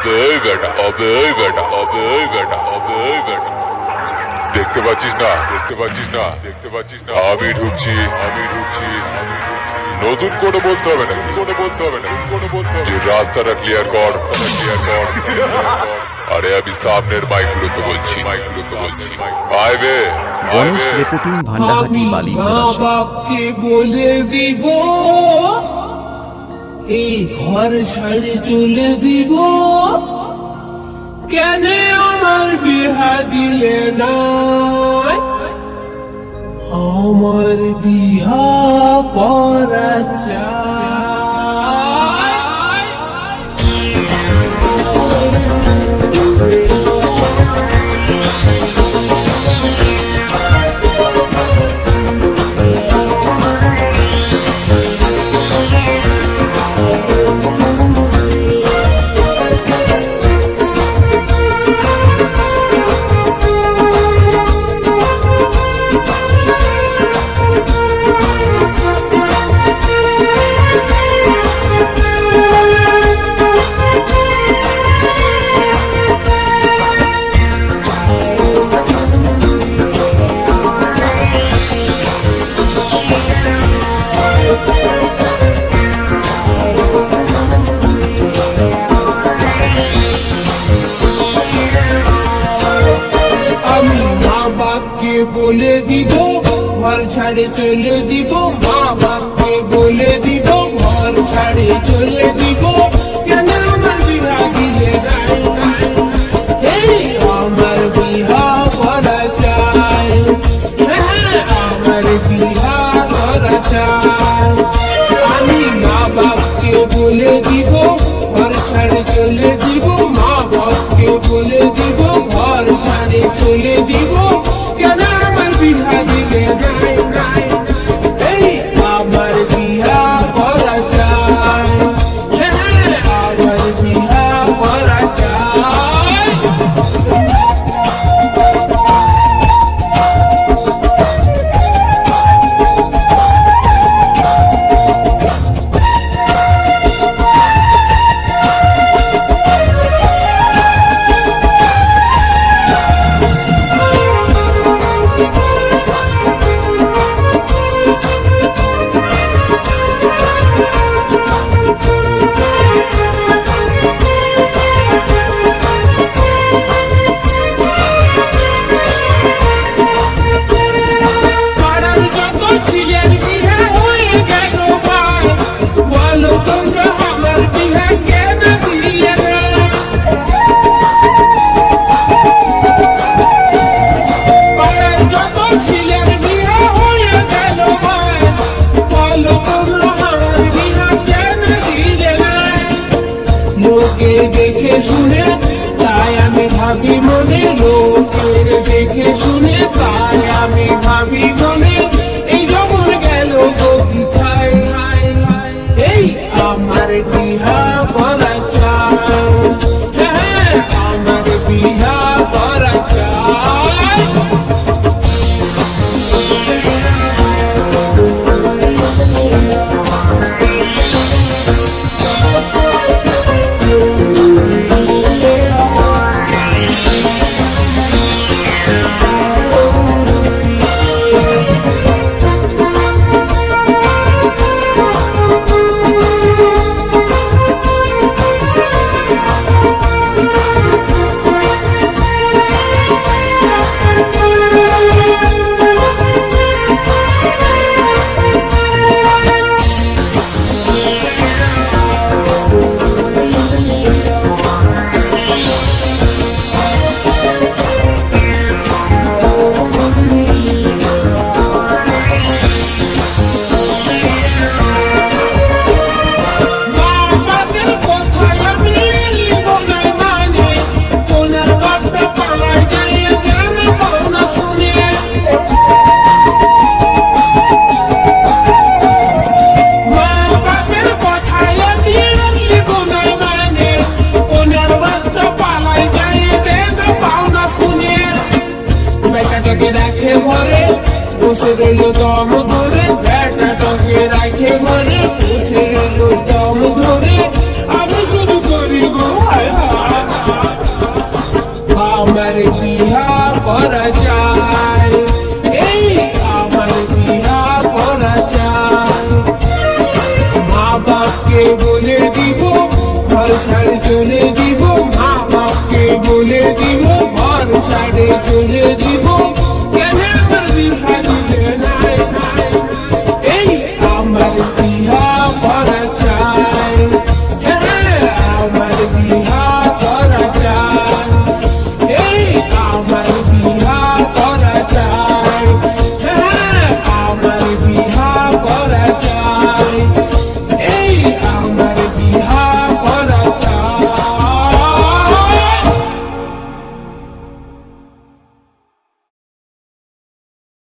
হবে বেটা হবে বেটা হবে বেটা হবে বেটা। দেখতে পাচ্ছিস না দেখতে পাচ্ছিস না দেখতে পাচ্ছিস না। আমি ঢুকছি আমি ঢুকছি আমি ঢুকছি। নতুন করে বলতে হবে না করে বলতে হবে না করে বলতে হবে রাস্তাটা ক্লিয়ার কর ক্লিয়ার কর আরে আমি সামনের বলছি মাইকগুলোতে বলছি। আইবে গণেশ রেকর্ডিং ভান্ডাহাটি বালি মা বলে দিব এই ঘর ছাড়ে চলে দিব। কেন আমার বিহা দিলে না আমার বিহা করা চাই। ঘর ছাড়ে চলে দিব মা বাপকে বলে দিব ঘর ছাড়ে চলে দিব। আমি মনে লোকের দেখে শুনে তাই আমি ভাবি উসরেলো দম ধরে ব্যাটাটাকে রাখে ঘরে। উসরেলো দম ধরে, আমি শুরু করি গো আমার বিহা করা চায় এই আমার বিহা করা চায় মা বাপকে বলে দিব, ঘর ছাড়ে চলে দিব, মা বাপকে বলে দিব, ঘর ছাড়ে চলে দিব।